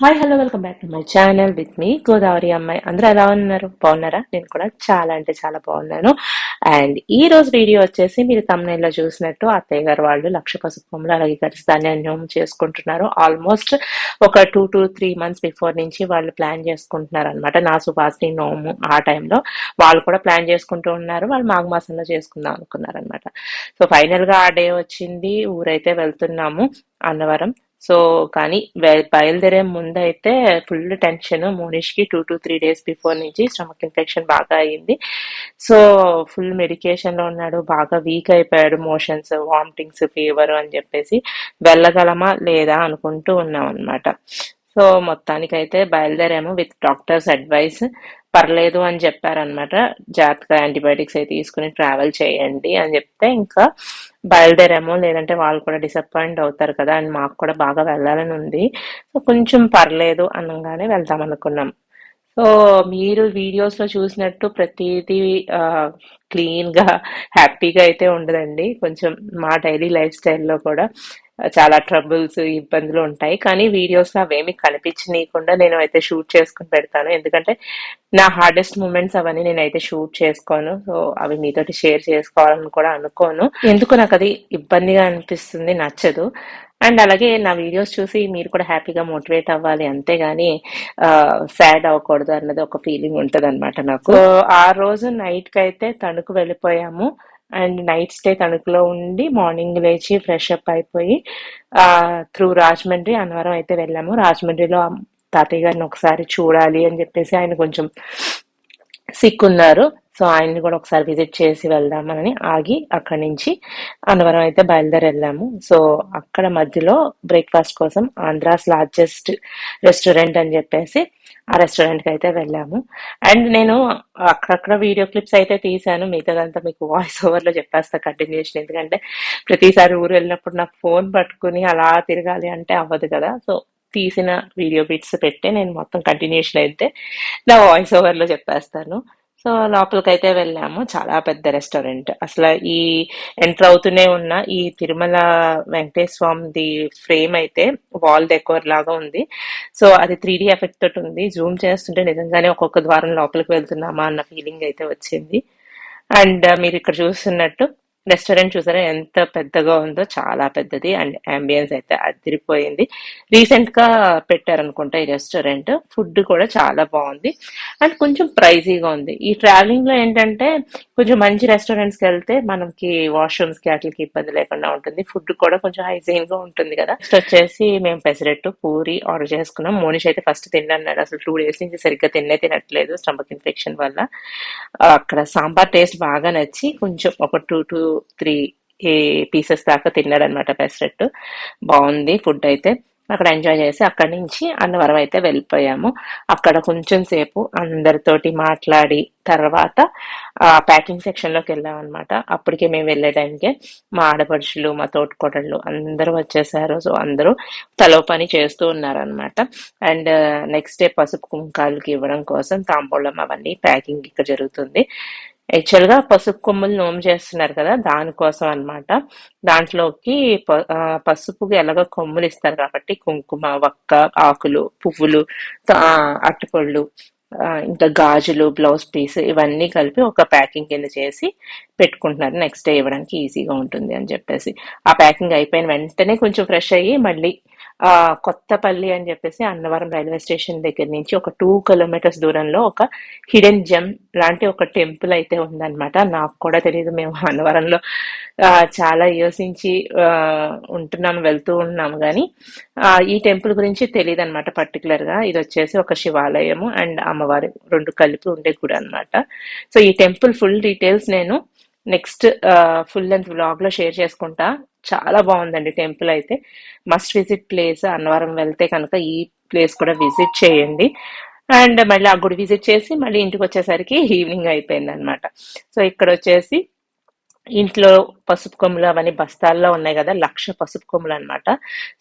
Hi hello welcome back to my channel with me Godavari అమ్మాయి అందరూ ఎలా ఉన్నారు? బాగున్నారా? నేను కూడా చాలా అంటే చాలా బాగున్నాను. అండ్ ఈ రోజు వీడియో వచ్చేసి మీరు తమ్నైల్లో చూసినట్టు అత్తయ్య గారు వాళ్ళు లక్ష పసుపు అలాగే కలిసి ధాన్యం చేసుకుంటున్నారు. ఆల్మోస్ట్ ఒక two to three months before నుంచి వాళ్ళు ప్లాన్ చేసుకుంటున్నారు అనమాట నా సుభాషిని నోము ఆ టైంలో వాళ్ళు కూడా ప్లాన్ చేసుకుంటూ ఉన్నారు. వాళ్ళు మాఘ మాసంలో చేసుకుందాం అనుకున్నారు అనమాట సో ఫైనల్గా ఆ డే వచ్చింది. ఊరైతే వెళ్తున్నాము. అన్నవరం. సో కానీ బయలుదేరే ముందు అయితే full tension మోనిష్కి two to three days before నుంచి స్టమక్ ఇన్ఫెక్షన్ బాగా అయింది. సో ఫుల్ మెడికేషన్లో ఉన్నాడు బాగా వీక్ అయిపోయాడు మోషన్స్ వామిటింగ్స్ ఫీవర్ అని చెప్పేసి వెళ్ళగలమా లేదా అనుకుంటూ ఉన్నాం అనమాట సో మొత్తానికైతే బయలుదేరాము విత్ డాక్టర్స్ అడ్వైస్. పర్లేదు అని చెప్పారనమాట జాగ్రత్తగా యాంటీబయాటిక్స్ అయితే తీసుకుని ట్రావెల్ చేయండి అని చెప్తే ఇంకా బయలుదేరాము. లేదంటే వాళ్ళు కూడా డిసప్పాయింట్ అవుతారు కదా అండ్ మాకు కూడా బాగా వెళ్ళాలని ఉంది. సో కొంచెం పర్లేదు అనగానే వెళ్దాం అనుకున్నాం. సో మీరు వీడియోస్లో చూసినట్టు ప్రతిదీ క్లీన్గా హ్యాపీగా అయితే ఉండదండి. కొంచెం మా డైలీ లైఫ్ స్టైల్లో కూడా చాలా ట్రబుల్స్ ఇబ్బందులు ఉంటాయి. కానీ వీడియోస్లో అవేమి కనిపించనీయకుండా నేను అయితే షూట్ చేసుకుని పెడతాను. ఎందుకంటే నా హార్డెస్ట్ మూమెంట్స్ అవన్నీ నేనైతే షూట్ చేసుకోను. సో అవి మీతోటి షేర్ చేసుకోవాలని కూడా అనుకోను. ఎందుకు నాకు అది ఇబ్బందిగా అనిపిస్తుంది నచ్చదు. అండ్ అలాగే నా వీడియోస్ చూసి మీరు కూడా హ్యాపీగా మోటివేట్ అవ్వాలి అంతేగాని సాడ్ అవ్వకూడదు అన్నది ఒక ఫీలింగ్ ఉంటుంది అనమాట నాకు ఆ రోజు నైట్కి అయితే తణుకు వెళ్ళిపోయాము. అండ్ నైట్ స్టే తణుకులో ఉండి మార్నింగ్ లేచి ఫ్రెష్ అప్ అయిపోయి త్రూ రాజమండ్రి అన్నవరం అయితే వెళ్ళాము. రాజమండ్రిలో తాతయ్య గారిని ఒకసారి చూడాలి అని చెప్పేసి ఆయన కొంచెం సిక్ ఉన్నారు సో ఆయన్ని కూడా ఒకసారి విజిట్ చేసి వెళ్దామని ఆగి అక్కడి నుంచి అన్నవరం అయితే బయలుదేరి వెళ్ళాము సో అక్కడ మధ్యలో బ్రేక్ఫాస్ట్ కోసం ఆంధ్రాస్ లార్జెస్ట్ రెస్టారెంట్ అని చెప్పేసి ఆ రెస్టారెంట్కి అయితే వెళ్ళాము. అండ్ నేను అక్కడక్కడ వీడియో క్లిప్స్ అయితే తీశాను. మిగతాదంతా మీకు వాయిస్ ఓవర్లో చెప్పేస్తా కంటిన్యూషన్. ఎందుకంటే ప్రతిసారి ఊరు వెళ్ళినప్పుడు నాకు ఫోన్ పట్టుకుని అలా తిరగాలి అంటే అవ్వదు కదా. సో తీసిన వీడియో బిట్స్ పెట్టి నేను మొత్తం కంటిన్యూషన్ అయితే నా వాయిస్ ఓవర్లో చెప్పేస్తాను. సో లోపలికైతే వెళ్ళాము. చాలా పెద్ద రెస్టారెంట్. అసలు ఈ ఎంటర్ అవుతూనే ఉన్న ఈ తిరుమల వెంకటేశ్వర స్వామిది ఫ్రేమ్ అయితే వాల్ డెకోర్ లాగా ఉంది. సో అది త్రీ డి ఎఫెక్ట్ తోటి ఉంది. జూమ్ చేస్తుంటే నిజంగానే ఒక్కొక్క ద్వారం లోపలికి వెళ్తున్నామా అన్న ఫీలింగ్ అయితే వచ్చింది. అండ్ మీరు ఇక్కడ చూస్తున్నట్టు రెస్టారెంట్ చూసారా ఎంత పెద్దగా ఉందో చాలా పెద్దది అండ్ అంబియన్స్ అయితే అదిరిపోయింది. రీసెంట్గా పెట్టారనుకుంటా ఈ రెస్టారెంట్. ఫుడ్ కూడా చాలా బాగుంది. అండ్ కొంచెం ప్రైజీగా ఉంది. ఈ ట్రావెలింగ్లో ఏంటంటే కొంచెం మంచి రెస్టారెంట్స్కి వెళ్తే మనకి వాష్రూమ్స్కి వాటికి ఇబ్బంది లేకుండా ఉంటుంది. ఫుడ్ కూడా కొంచెం హైజీన్గా ఉంటుంది కదా. నెక్స్ట్ వచ్చేసి మేము పెసరెట్టు పూరి ఆర్డర్ చేసుకున్నాం. మోనిష్ అయితే ఫస్ట్ తిన్నాడు. అసలు టూ డేస్ నుంచి సరిగ్గా తిన్నే తినట్లేదు స్టమక్ ఇన్ఫెక్షన్ వల్ల. అక్కడ సాంబార్ టేస్ట్ బాగా నచ్చి కొంచెం ఒక టూ టూ త్రీ పీసెస్ దాకా తిన్నాడు అనమాట పెసరెట్టు బాగుంది ఫుడ్ అయితే. అక్కడ ఎంజాయ్ చేసి అక్కడి నుంచి అన్నవరం అయితే వెళ్ళిపోయాము. అక్కడ కొంచెం సేపు అందరితోటి మాట్లాడి తర్వాత ఆ ప్యాకింగ్ సెక్షన్లోకి వెళ్ళాం అనమాట అప్పటికే మేము వెళ్ళే టైంకే మా ఆడపడుచులు మా తోటికోడళ్ళు అందరూ వచ్చేసారు. సో అందరూ తలో పని చేస్తూ ఉన్నారనమాట అండ్ నెక్స్ట్ uh, డే పసుపు కుంకాలకి ఇవ్వడం కోసం తాంబూలం అవన్నీ ప్యాకింగ్ ఇక్కడ జరుగుతుంది. యాక్చువల్గా పసుపు కొమ్ములు నోము చేస్తున్నారు కదా దానికోసం అన్నమాట. దాంట్లోకి పసుపుకి ఎలాగో కొమ్ములు ఇస్తారు కాబట్టి కుంకుమ వక్క ఆకులు పువ్వులు తా- ఇంకా గాజులు బ్లౌజ్ పీస్ ఇవన్నీ కలిపి ఒక ప్యాకింగ్ కింద చేసి పెట్టుకుంటున్నారు. నెక్స్ట్ డే ఇవ్వడానికి ఈజీగా ఉంటుంది అని చెప్పేసి. ఆ ప్యాకింగ్ అయిపోయిన వెంటనే కొంచెం ఫ్రెష్ అయ్యి మళ్ళీ కొత్తపల్లి అని చెప్పేసి అన్నవరం రైల్వే స్టేషన్ దగ్గర నుంచి ఒక టూ కిలోమీటర్స్ దూరంలో ఒక హిడెన్ జెమ్ లాంటి ఒక టెంపుల్ అయితే ఉందన్నమాట. నాకు కూడా తెలియదు మేము అన్నవరంలో చాలా ఇయర్స్ నుంచి ఉంటున్నాము వెళ్తూ ఉన్నాము కానీ ఈ టెంపుల్ గురించి తెలియదు అనమాట పర్టికులర్గా. ఇది వచ్చేసి ఒక శివాలయము అండ్ అమ్మవారి రెండు కలిపి ఉండే గుడి అన్నమాట. సో ఈ టెంపుల్ ఫుల్ డీటెయిల్స్ నేను నెక్స్ట్ ఫుల్ లెంత్ బ్లాగ్లో షేర్ చేసుకుంటా. చాలా బాగుందండి టెంపుల్ అయితే. మస్ట్ విజిట్ ప్లేస్ అన్నవరం వెళ్తే కనుక ఈ ప్లేస్ కూడా విజిట్ చేయండి. అండ్ మళ్ళీ ఆ గుడి విజిట్ చేసి మళ్ళీ ఇంటికి వచ్చేసరికి ఈవినింగ్ అయిపోయింది అనమాట సో ఇక్కడ వచ్చేసి ఇంట్లో పసుపు కొమ్ములు అవన్నీ బస్తాల్లో ఉన్నాయి కదా లక్ష పసుపు కొమ్ములు అనమాట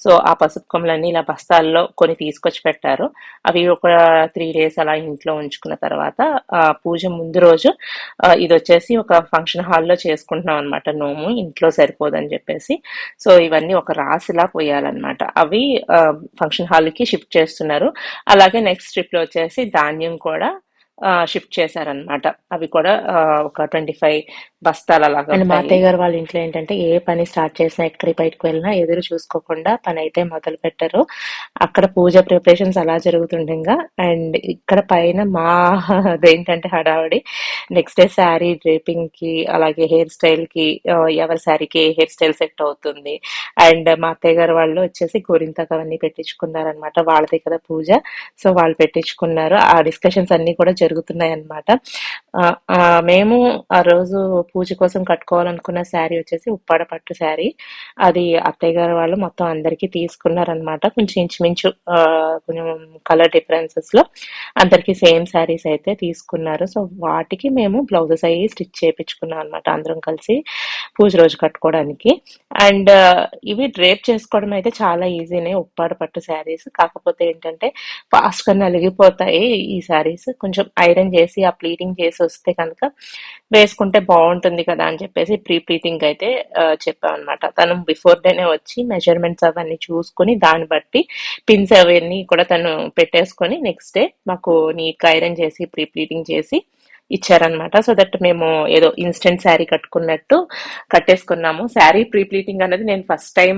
సో ఆ పసుపు కొమ్ములన్నీ ఇలా బస్తాల్లో కొన్ని తీసుకొచ్చి పెట్టారు. అవి ఒక త్రీ డేస్ అలా ఇంట్లో ఉంచుకున్న తర్వాత పూజ ముందు రోజు ఇది వచ్చేసి ఒక ఫంక్షన్ హాల్లో చేసుకుంటున్నాం అనమాట నోము ఇంట్లో సరిపోదని చెప్పేసి. సో ఇవన్నీ ఒక రాసిలా పోయాలన్నమాట. అవి ఫంక్షన్ హాల్కి షిఫ్ట్ చేస్తున్నారు. అలాగే నెక్స్ట్ ట్రిప్లో వచ్చేసి ధాన్యం కూడా షిఫ్ట్ చేశారనమాట అవి కూడా ఒక ట్వంటీ ఫైవ్ బస్తాలు అలాగా అండ్ మా అత్తయ్య గారు వాళ్ళ ఇంట్లో ఏంటంటే ఏ పని స్టార్ట్ చేసినా ఎక్కడికి బయటకు వెళ్ళినా ఎదురు చూసుకోకుండా పని అయితే మొదలు పెట్టారు. అక్కడ పూజ ప్రిపరేషన్స్ అలా జరుగుతుండగా అండ్ ఇక్కడ పైన మా అదేంటంటే హడావిడి. నెక్స్ట్ డే శారీ డ్రేపింగ్కి అలాగే హెయిర్ స్టైల్కి ఎవరి శారీకి ఏ హెయిర్ స్టైల్ సెట్ అవుతుంది. అండ్ మా అత్తయ్య గారు వాళ్ళు వచ్చేసి గోరింతకు అవన్నీ పెట్టించుకున్నారనమాట వాళ్ళదే కదా పూజ. సో వాళ్ళు పెట్టించుకున్నారు. ఆ డిస్కషన్స్ అన్ని కూడా జరుగుతున్నాయన్నమాట. మేము ఆ రోజు పూజ కోసం కట్టుకోవాలనుకున్న శారీ వచ్చేసి ఉప్పాడ పట్టు శారీ. అది అత్తయ్య గారు వాళ్ళు మొత్తం అందరికీ తీసుకున్నారనమాట కొంచెం ఇంచుమించు కొంచెం కలర్ డిఫరెన్సెస్లో అందరికీ సేమ్ శారీస్ అయితే తీసుకున్నారు. సో వాటికి మేము బ్లౌజెస్ అయ్యి స్టిచ్ చేయించుకున్నాం అనమాట అందరం కలిసి పూజ రోజు కట్టుకోవడానికి. అండ్ ఇవి డ్రేప్ చేసుకోవడం అయితే చాలా ఈజీనే ఉప్పాడ పట్టు శారీస్ కాకపోతే ఏంటంటే ఫాస్ట్గా నలిగిపోతాయి ఈ శారీస్ కొంచెం ఐరన్ చేసి ఆ ప్లీటింగ్ చేసి వస్తే కనుక వేసుకుంటే బాగుంటుంది కదా అని చెప్పేసి ప్రీ ప్లీటింగ్ అయితే చెప్పామన్నమాట. తను బిఫోర్ డేనే వచ్చి మెజర్మెంట్స్ అవన్నీ చూసుకొని దాన్ని బట్టి పిన్స్ అవన్నీ కూడా తను పెట్టేసుకొని నెక్స్ట్ డే మాకు నీట్గా ఐరన్ చేసి ప్రీ ప్లీటింగ్ చేసి ఇచ్చారనమాట సో దట్ మేము ఏదో ఇన్స్టెంట్ శారీ కట్టుకున్నట్టు కట్టేసుకున్నాము. శారీ ప్రీ ప్లీటింగ్ అనేది నేను ఫస్ట్ టైం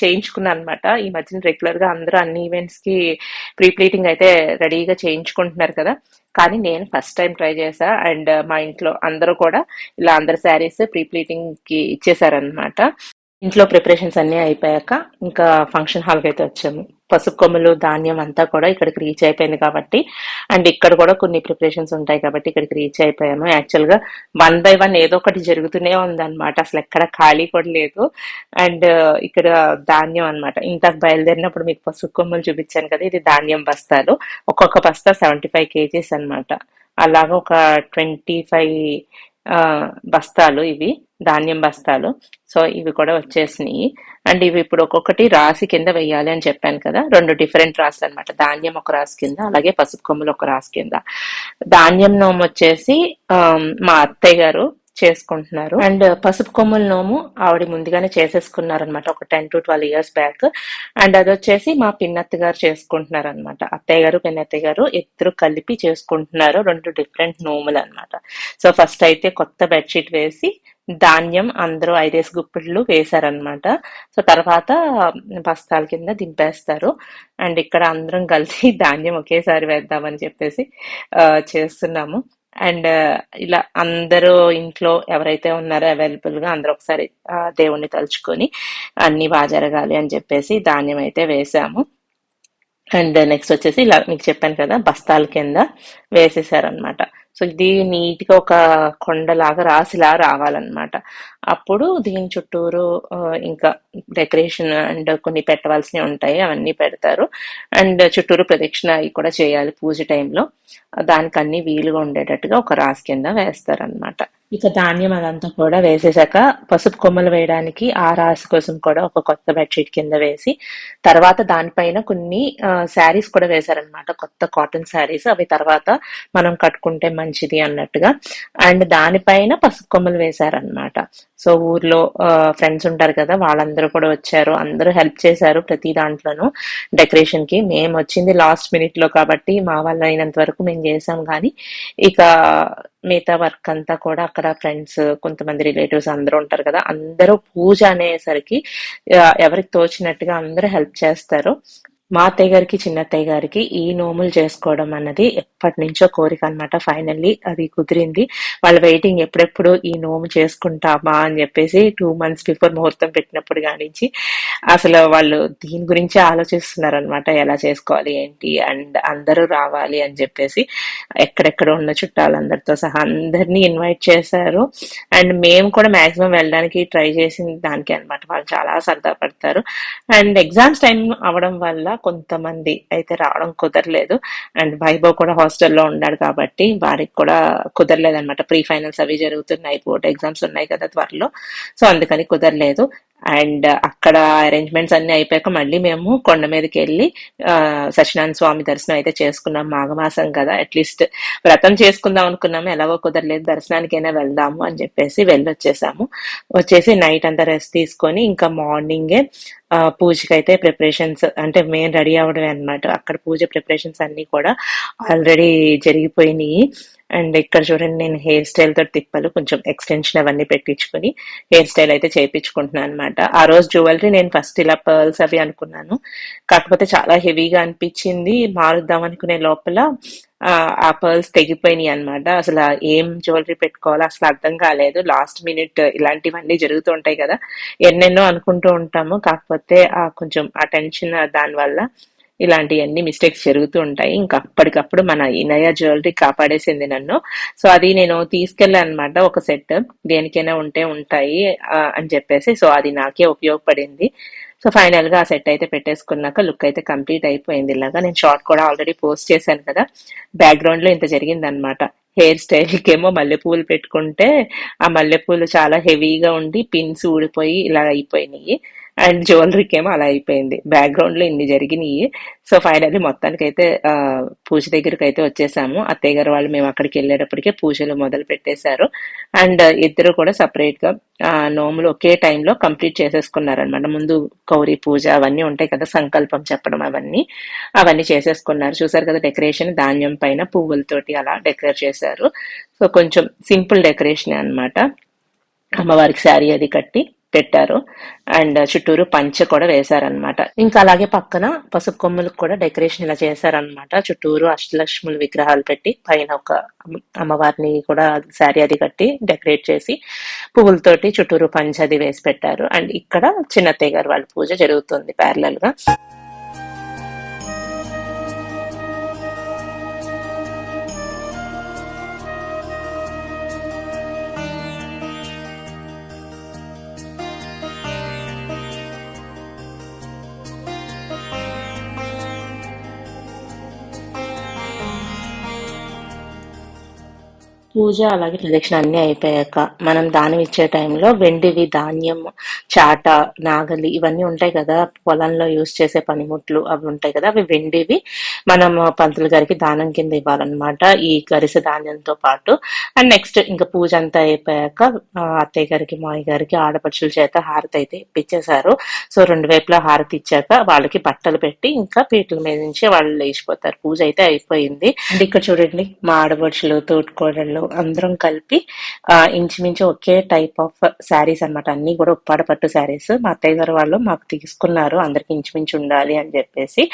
చేయించుకున్నాను అనమాట ఈ మధ్యన రెగ్యులర్గా అందరూ అన్ని ఈవెంట్స్కి ప్రీ ప్లీటింగ్ అయితే రెడీగా చేయించుకుంటున్నారు కదా. కానీ నేను ఫస్ట్ టైం ట్రై చేశా అండ్ మా ఇంట్లో అందరూ కూడా ఇలా అందరు శారీస్ ప్రీ ప్లీటింగ్కి ఇచ్చేసారనమాట ఇంట్లో ప్రిపరేషన్స్ అన్ని అయిపోయాక ఇంకా ఫంక్షన్ హాల్కి అయితే వచ్చాము పసుపు కొమ్ములు ధాన్యం అంతా కూడా ఇక్కడికి రీచ్ అయిపోయింది కాబట్టి అండ్ ఇక్కడ కూడా కొన్ని ప్రిపరేషన్స్ ఉంటాయి కాబట్టి ఇక్కడికి రీచ్ అయిపోయాము. యాక్చువల్గా వన్ బై వన్ ఏదో ఒకటి జరుగుతూనే ఉందన్నమాట. అసలు ఎక్కడ ఖాళీ కూడా లేదు. అండ్ ఇక్కడ ధాన్యం అన్నమాట. ఇంతకు బయలుదేరినప్పుడు మీకు పసుపు కొమ్ములు చూపించాను కదా ఇది ధాన్యం బస్తాలు. ఒక్కొక్క బస్తా సెవెంటీ ఫైవ్ కేజీస్ అనమాట అలాగా ఒక ట్వంటీ ఫైవ్ బస్తాలు ఇవి ధాన్యం బస్తాలు. సో ఇవి కూడా వచ్చేసినాయి. అండ్ ఇవి ఇప్పుడు ఒక్కొక్కటి రాసి కింద వెయ్యాలి అని చెప్పాను కదా. రెండు డిఫరెంట్ రాసులు అనమాట ధాన్యం ఒక రాసి కింద అలాగే పసుపు కొమ్ములు ఒక రాసి కింద. ధాన్యం నోము వచ్చేసి మా అత్తయ్య గారు చేసుకుంటున్నారు. అండ్ పసుపు కొమ్ముల నోము ఆవిడ ముందుగానే చేసేసుకున్నారు అనమాట ఒక ten to twelve years back. And అది వచ్చేసి మా పిన్నత్త గారు చేసుకుంటున్నారు అనమాట అత్తయ్య గారు పిన్నత్త గారు ఇద్దరు కలిపి చేసుకుంటున్నారు రెండు డిఫరెంట్ నోములు అన్నమాట. సో ఫస్ట్ అయితే కొత్త బెడ్షీట్ వేసి ధాన్యం అందరూ ఐదేసి గుప్పిళ్ళు వేశారనమాట సో తర్వాత బస్తాల కింద దింపేస్తారు. అండ్ ఇక్కడ అందరం కలిసి ధాన్యం ఒకేసారి వేద్దామని చెప్పేసి చేస్తున్నాము. అండ్ ఇలా అందరూ ఇంట్లో ఎవరైతే ఉన్నారో అవైలబుల్గా అందరూ ఒకసారి దేవుణ్ణి తలుచుకొని అన్ని బాగా జరగాలి అని చెప్పేసి ధాన్యం అయితే వేసాము. అండ్ నెక్స్ట్ వచ్చేసి ఇలా మీకు చెప్పాను కదా బస్తాల కింద వేసేసారనమాట సో ఇది నీట్గా ఒక కొండలాగా రాసిలా రావాలన్నమాట. అప్పుడు దీని చుట్టూరు ఇంకా డెకరేషన్ అండ్ కొన్ని పెట్టవలసినవి ఉంటాయి అవన్నీ పెడతారు. అండ్ చుట్టూరు ప్రదక్షిణ అవి కూడా చేయాలి పూజ టైంలో. దానికి అన్ని వీలుగా ఉండేటట్టుగా ఒక రాసి కింద వేస్తారనమాట ఇక ధాన్యం అదంతా కూడా వేసేసాక పసుపు కొమ్మలు వేయడానికి ఆ రాశి కోసం కూడా ఒక కొత్త బెడ్షీట్ కింద వేసి తర్వాత దానిపైన కొన్ని శారీస్ కూడా వేశారనమాట కొత్త కాటన్ శారీస్ అవి తర్వాత మనం కట్టుకుంటే మంచిది అన్నట్టుగా. అండ్ దానిపైన పసుపు కొమ్మలు వేశారనమాట సో ఊర్లో ఫ్రెండ్స్ ఉంటారు కదా వాళ్ళందరూ కూడా వచ్చారు. అందరూ హెల్ప్ చేశారు ప్రతి దాంట్లోనూ డెకరేషన్కి. మేము వచ్చింది లాస్ట్ మినిట్లో కాబట్టి మా వల్ల అయినంత వరకు మేము చేసాం కానీ ఇక మిగతా వర్క్ అంతా కూడా అక్కడ ఫ్రెండ్స్ కొంతమంది రిలేటివ్స్ అందరూ ఉంటారు కదా అందరూ పూజ అనేసరికి ఎవరికి తోచినట్టుగా అందరూ హెల్ప్ చేస్తారు. మా అత్తయ్య గారికి చిన్న అత్తయ్య గారికి ఈ నోములు చేసుకోవడం అన్నది ఎప్పటి నుంచో కోరిక అనమాట ఫైనల్లీ అది కుదిరింది. వాళ్ళ వెయిటింగ్ ఎప్పుడెప్పుడు ఈ నోము చేసుకుంటామా అని చెప్పేసి టూ మంత్స్ బిఫోర్ ముహూర్తం పెట్టినప్పుడు కానించి అసలు వాళ్ళు దీని గురించి ఆలోచిస్తున్నారనమాట ఎలా చేసుకోవాలి ఏంటి? అండ్ అందరూ రావాలి అని చెప్పేసి ఎక్కడెక్కడ ఉన్న చుట్టాలందరితో సహా అందరినీ ఇన్వైట్ చేశారు. అండ్ మేము కూడా మాక్సిమం వెళ్ళడానికి ట్రై చేసిన దానికి అన్నమాట. వాళ్ళు చాలా సరదా పడతారు. అండ్ ఎగ్జామ్స్ టైం అవడం వల్ల కొంతమంది అయితే రావడం కుదరలేదు. అండ్ వైభవ్ కూడా హాస్టల్లో ఉన్నాడు కాబట్టి వారికి కూడా కుదరలేదు అనమాట ప్రీ ఫైనల్స్ అవి జరుగుతున్నాయి బోర్డ్ ఎగ్జామ్స్ ఉన్నాయి కదా త్వరలో. సో అందుకని కుదరలేదు. అండ్ అక్కడ అరేంజ్మెంట్స్ అన్ని అయిపోయాక మళ్ళీ మేము కొండ మీదకి వెళ్ళి ఆ, సత్యనారాయణ స్వామి దర్శనం అయితే చేసుకున్నాం. మాఘమాసం కదా అట్లీస్ట్ వ్రతం చేసుకుందాం అనుకున్నాము. ఎలాగో కుదరలేదు దర్శనానికైనా వెళ్దాము అని చెప్పేసి వెళ్ళొచ్చేసాము. వచ్చేసి నైట్ అంతా రెస్ట్ తీసుకొని ఇంకా మార్నింగే ఆ, పూజకి అయితే ప్రిపరేషన్స్ అంటే మెయిన్ రెడీ అవ్వడమే అన్నమాట. అక్కడ పూజ ప్రిపరేషన్స్ అన్ని కూడా ఆల్రెడీ జరిగిపోయినాయి. అండ్ ఇక్కడ చూడండి నేను హెయిర్ స్టైల్ తోటి తిప్పలు కొంచెం ఎక్స్టెన్షన్ అవన్నీ పెట్టించుకొని హెయిర్ స్టైల్ అయితే చేయించుకుంటున్నాను అనమాట ఆ రోజు జ్యువెలరీ నేను ఫస్ట్ ఇలా పర్ల్స్ అవి అనుకున్నాను. కాకపోతే చాలా హెవీగా అనిపించింది. మారుద్దాం అనుకునే లోపల ఆ, పర్ల్స్ తెగిపోయినాయి అనమాట అసలు ఏం జ్యువెలరీ పెట్టుకోవాలో అసలు అర్థం కాలేదు. లాస్ట్ మినిట్ ఇలాంటివన్నీ జరుగుతూ ఉంటాయి కదా. ఎన్నెన్నో అనుకుంటూ ఉంటాము. కాకపోతే ఆ కొంచెం ఆ టెన్షన్ దాని వల్ల ఇలాంటివన్నీ మిస్టేక్స్ జరుగుతూ ఉంటాయి ఇంకా అప్పటికప్పుడు మన ఇనయ జ్యువెలరీ కాపాడేసింది నన్ను. సో అది నేను తీసుకెళ్ళాను అనమాట ఒక సెట్ దేనికైనా ఉంటే ఉంటాయి అని చెప్పేసి. సో అది నాకే ఉపయోగపడింది. సో ఫైనల్గా ఆ సెట్ అయితే పెట్టేసుకున్నాక లుక్ అయితే కంప్లీట్ అయిపోయింది ఇలాగా. నేను షార్ట్ కూడా ఆల్రెడీ పోస్ట్ చేశాను కదా. బ్యాక్గ్రౌండ్లో ఇంత జరిగింది అనమాట హెయిర్ స్టైల్కి ఏమో మల్లెపూలు పెట్టుకుంటే ఆ మల్లెపూలు చాలా హెవీగా ఉండి పిన్స్ ఊడిపోయి ఇలా అయిపోయినాయి. అండ్ జ్యువెలరీకి ఏమో అలా అయిపోయింది. బ్యాక్గ్రౌండ్లో ఇన్ని జరిగినాయి. సో ఫైనల్లీ మొత్తానికి అయితే పూజ దగ్గరికి అయితే వచ్చేసాము. అత్తయ్య గారు వాళ్ళు మేము అక్కడికి వెళ్ళేటప్పటికే పూజలు మొదలు పెట్టేశారు. అండ్ ఇద్దరు కూడా సపరేట్గా నోములు ఒకే టైంలో కంప్లీట్ చేసేసుకున్నారనమాట ముందు గౌరీ పూజ అవన్నీ ఉంటాయి కదా సంకల్పం చెప్పడం అవన్నీ. అవన్నీ చేసేసుకున్నారు. చూసారు కదా డెకరేషన్ ధాన్యం పైన పువ్వులతోటి అలా డెకరేట్ చేశారు. సో కొంచెం సింపుల్ డెకరేషన్ అన్నమాట. అమ్మవారికి శారీ అది కట్టి పెట్టారు. అండ్ చుట్టూరు పంచ కూడా వేశారనమాట ఇంకా అలాగే పక్కన పసుపు కొమ్ములకు కూడా డెకరేషన్ ఇలా చేశారనమాట చుట్టూరు అష్టలక్ష్ముల విగ్రహాలు పెట్టి పైన ఒక అమ్మవారిని కూడా శారీ అది కట్టి డెకరేట్ చేసి పువ్వులతోటి చుట్టూరు పంచ అది వేసి పెట్టారు. అండ్ ఇక్కడ చిన్నత్తయ్య గారు వాళ్ళ పూజ జరుగుతుంది ప్యారలల్గా పూజ అలాగే ప్రదక్షిణ అన్ని అయిపోయాక మనం దానం ఇచ్చే టైంలో వెండివి ధాన్యం చాట నాగలి ఇవన్నీ ఉంటాయి కదా. పొలంలో యూస్ చేసే పనిముట్లు అవి ఉంటాయి కదా. అవి వెండివి మనం పంతులు గారికి దానం కింద ఇవ్వాలన్నమాట ఈ గరిసె ధాన్యంతో పాటు. అండ్ నెక్స్ట్ ఇంకా పూజ అంతా అయిపోయాక అత్తయ్య గారికి మాయ గారికి ఆడపడుచుల చేత హారతి అయితే ఇప్పించేశారు. సో రెండు వైపులా హారతి ఇచ్చాక వాళ్ళకి బట్టలు పెట్టి ఇంకా పీటల మీద నుంచి వాళ్ళు లేచిపోతారు. పూజ అయితే అయిపోయింది. అండ్ ఇక్కడ చూడండి మా ఆడపడుచులు తోటికోడళ్ళు అందరం కలిపి ఇంచుమించు ఒకే టైప్ ఆఫ్ శారీస్ అన్నమాట. అన్ని కూడా ఉప్పాడ పట్టు శారీస్ మా అత్తయ్య గారు వాళ్ళు మాకు తీసుకున్నారు. అందరికి ఇంచుమించు ఉండాలి అని చెప్పేసి.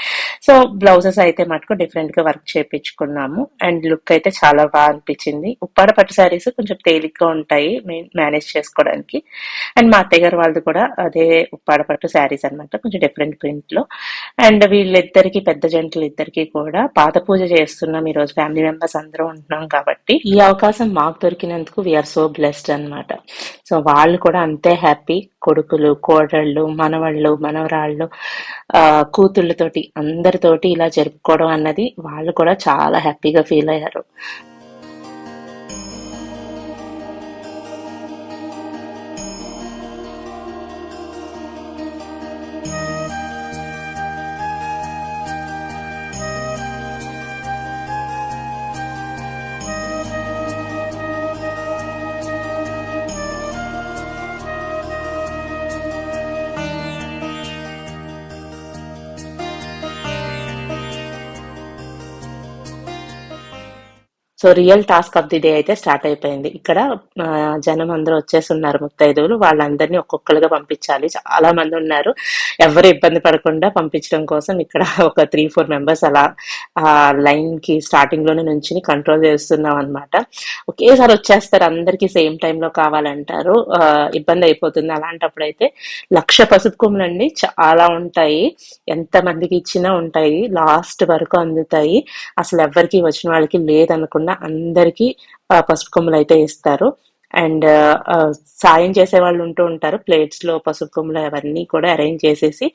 సో బ్లౌజెస్ అయితే మటుకు డిఫరెంట్గా వర్క్ చేపించుకున్నాము. అండ్ లుక్ అయితే చాలా బాగా అనిపించింది. ఉప్పాడ పట్టు శారీస్ కొంచెం తేలిగ్గా ఉంటాయి మేనేజ్ చేసుకోవడానికి. అండ్ మా అత్తయ్య గారు వాళ్ళది కూడా అదే ఉప్పాడ పట్టు శారీస్ అన్నమాట కొంచెం డిఫరెంట్ ప్రింట్లో. అండ్ వీళ్ళిద్దరికి పెద్ద జంటలు ఇద్దరికి కూడా పాత పూజ చేస్తున్నాం. ఈ రోజు ఫ్యామిలీ మెంబర్స్ అందరూ ఉంటున్నాం కాబట్టి. ఈ అవకాశం మాకు దొరికినందుకు వీఆర్ సో బ్లెస్డ్ అన్నమాట. సో వాళ్ళు కూడా అంతే హ్యాపీ కొడుకులు కోడళ్ళు మనవళ్ళు మనవరాళ్ళు ఆ కూతుళ్ళతోటి అందరితోటి ఇలా జరుపుకోవడం అన్నది వాళ్ళు కూడా చాలా హ్యాపీగా ఫీల్ అయ్యారు. So real task of the day అయితే స్టార్ట్ అయిపోయింది. ఇక్కడ జనం అందరూ వచ్చేస్తున్నారు ముత్తైదువులు. వాళ్ళందరినీ ఒక్కొక్కరుగా పంపించాలి. చాలా మంది ఉన్నారు. ఎవరు ఇబ్బంది పడకుండా పంపించడం కోసం ఇక్కడ ఒక త్రీ ఫోర్ మెంబర్స్ అలా ఆ లైన్కి స్టార్టింగ్లోనే నుంచి కంట్రోల్ చేస్తున్నాం అనమాట ఒకేసారి వచ్చేస్తారు. అందరికీ సేమ్లో కావాలంటారు. ఇబ్బంది అయిపోతుంది. అలాంటప్పుడు అయితే లక్ష పసుపు కొమ్ములండి చాలా ఉంటాయి. ఎంత మందికి ఇచ్చినా ఉంటాయి. లాస్ట్ వరకు అందుతాయి. అసలు ఎవరికి వచ్చిన వాళ్ళకి లేదనకుండా అందరికీ పసుపు కొమ్ములు అయితే ఇస్తారు. అండ్ సాయం చేసే వాళ్ళు ఉంటూ ఉంటారు. ప్లేట్స్లో పసుపు కొమ్ములు అవన్నీ కూడా అరేంజ్ చేసేసి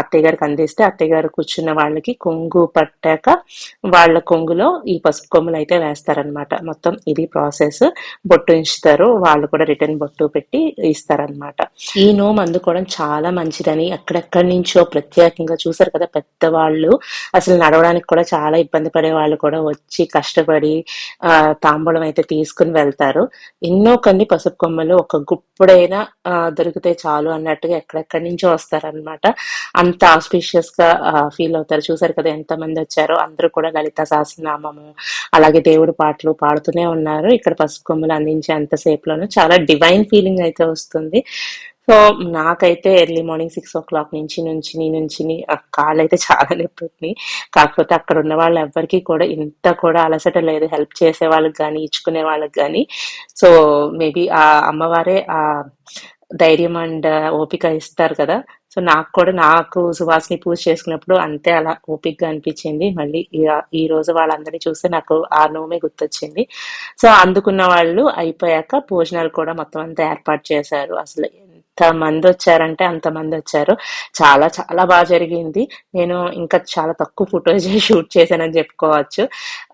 అత్తయ్య గారికి అందిస్తే అత్తయ్య గారు కూర్చున్న వాళ్ళకి కొంగు పట్టాక వాళ్ళ కొంగులో ఈ పసుపు కొమ్ములు అయితే వేస్తారనమాట మొత్తం ఇది ప్రాసెస్ బొట్టు ఉంచుతారు. వాళ్ళు కూడా రిటర్న్ బొట్టు పెట్టి ఇస్తారనమాట ఈ నోము అందుకోవడం చాలా మంచిదని ఎక్కడెక్కడి నుంచో ప్రత్యేకంగా చూసారు కదా పెద్దవాళ్ళు. అసలు నడవడానికి కూడా చాలా ఇబ్బంది పడే వాళ్ళు కూడా వచ్చి కష్టపడి తాంబూలం అయితే తీసుకుని వెళ్తారు. ఎన్నో కొన్ని పసుపు కొమ్మలు ఒక గుప్పుడైనా దొరికితే చాలు అన్నట్టుగా ఎక్కడెక్కడి నుంచో వస్తారనమాట అంత ఆస్పిషియస్గా ఫీల్ అవుతారు. చూసారు కదా ఎంత మంది వచ్చారో? అందరూ కూడా లలిత సహస్రనామము అలాగే దేవుడి పాటలు పాడుతూనే ఉన్నారు. ఇక్కడ పసుపు కొమ్మలు అందించే అంతసేపులోనూ. చాలా డివైన్ ఫీలింగ్ అయితే వస్తుంది. సో నాకైతే early morning six o'clock నుంచి నుంచి నుంచి ఆ కాళ్ళు అయితే చాలా నొప్పి. కాకపోతే అక్కడ ఉన్న వాళ్ళు ఎవ్వరికి కూడా ఇంత కూడా అలసట లేదు. హెల్ప్ చేసే వాళ్ళకి కానీ ఇచ్చుకునే వాళ్ళకి కానీ సో మేబీ ఆ అమ్మవారే ఆ ధైర్యం అండ్ ఓపిక ఇస్తారు కదా. సో నాకు కూడా నాకు సువాసిని పూజ చేసుకున్నప్పుడు అంతే అలా ఓపికగా అనిపించింది. మళ్ళీ ఈ- రోజు వాళ్ళందరినీ చూస్తే నాకు ఆ నోమే గుర్తొచ్చింది. సో అందుకున్న వాళ్ళు అయిపోయాక భోజనాలు కూడా మొత్తం అంతా ఏర్పాటు చేశారు. అసలు మంది వచ్చారంటే అంత మంది వచ్చారు చాలా చాలా బాగా జరిగింది. నేను ఇంకా చాలా తక్కువ ఫొటోస్ షూట్ చేశానని చెప్పుకోవచ్చు.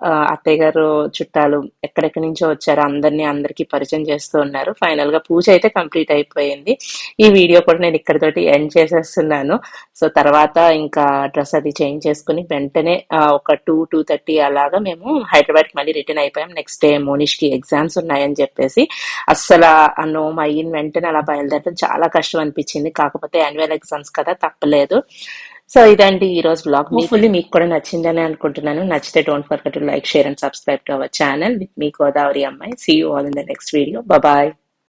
ఆ, అత్తయ్య గారు చుట్టాలు ఎక్కడెక్కడి నుంచో వచ్చారు అందరినీ అందరికీ పరిచయం చేస్తూ ఉన్నారు. ఫైనల్గా పూజ అయితే కంప్లీట్ అయిపోయింది. ఈ వీడియో కూడా నేను ఇక్కడితోటి ఎండ్ చేసేస్తున్నాను. సో తర్వాత ఇంకా డ్రెస్ అది చేంజ్ చేసుకుని వెంటనే ఒక టూ టూ థర్టీ అలాగా మేము హైదరాబాద్కి మళ్ళీ రిటర్న్ అయిపోయాం. నెక్స్ట్ డే మోనిష్కి ఎగ్జామ్స్ ఉన్నాయని చెప్పేసి. అస్సలు ఆ నోమ్ అయిన వెంటనే అలా బయలుదేరడం చాలా కష్టం అనిపించింది. కాకపోతే యాన్యువల్ ఎగ్జామ్స్ కదా తప్పలేదు. సో ఇదండి ఈ రోజు బ్లాగ్ ఫుల్లీ మీకు కూడా నచ్చిందని అనుకుంటున్నాను. నచ్చితే don't forget to like share and subscribe to our channel with me Godavari అమ్మాయి. See you all in the next video bye